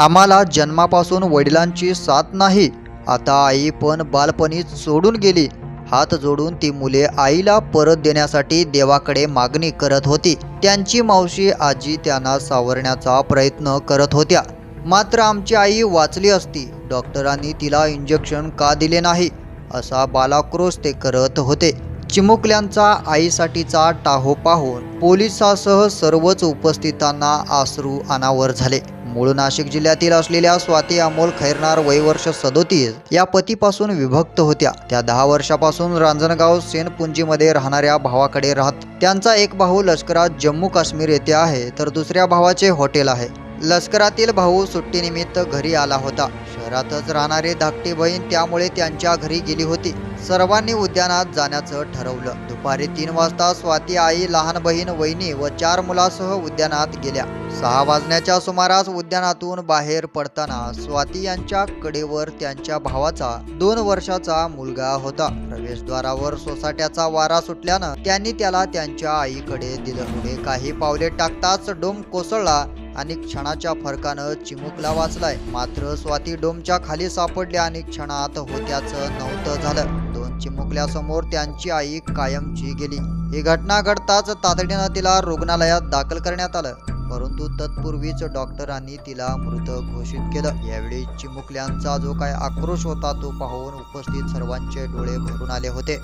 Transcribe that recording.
आम्हाला जन्मापासून वडिलांची साथ नाही. आता आई पण बालपणीच सोडून गेली. हात जोडून ती मुले आईला परत देण्यासाठी देवाकडे मागणी करत होती. त्यांची मावशी आजी त्यांना सावरण्याचा प्रयत्न करत होत्या. मात्र आमची आई वाचली असती. डॉक्टरांनी तिला इंजेक्शन का दिले नाही? असा बालाक्रोश ते करत होते. चिमुकल्यांचा आईसाठीचा टाहो पाहून पोलिसासह सर्वच उपस्थितांना आसरू अनावर झाले. मूळ नाशिक जिल्ह्यातील असलेल्या स्वाती अमोल खैरनार वयवर्ष सदोतीस या पतीपासून विभक्त होत्या. त्या दहा वर्षापासून रांजणगाव सेनपुंजीमध्ये राहणाऱ्या भावाकडे राहत. त्यांचा एक भाऊ लष्करात जम्मू काश्मीर येथे आहे तर दुसऱ्या भावाचे हॉटेल आहे. लष्करातील भाऊ सुट्टीनिमित्त घरी आला होता. शहरातच राहणारी धाकटी बहीण त्यामुळे त्यांच्या घरी गेली होती. सर्वांनी उद्यानात जाण्याचं ठरवलं. दुपारी तीन वाजता स्वाती आई लहान बहीण वहिनी व चार मुलासह उद्यानात गेल्या. सहा वाजण्याच्या सुमारास उद्यानातून बाहेर पडताना स्वाती यांच्या कडेवर त्यांच्या भावाचा दोन वर्षाचा मुलगा होता. प्रवेशद्वारावर सोसाट्याचा वारा सुटल्यानं त्यांनी त्याला त्यांच्या आईकडे दिलं. पुढे काही पावले टाकताच डोम कोसळला. आणि क्षणाच्या फरकानं चिमुकला वाचलाय. मात्र स्वाती डोमच्या खाली सापडल्या आणि क्षणात होत्याचं नव्हतं झालं. दोन चिमुकल्यासमोर त्यांची आई कायमची गेली. ही घटना घडताच तातडीनं तिला रुग्णालयात दाखल करण्यात आलं. परंतु तत्पूर्वीच डॉक्टरांनी तिला मृत घोषित केलं. यावेळी चिमुकल्यांचा जो काय आक्रोश होता तो पाहून उपस्थित सर्वांचे डोळे भरून आले होते.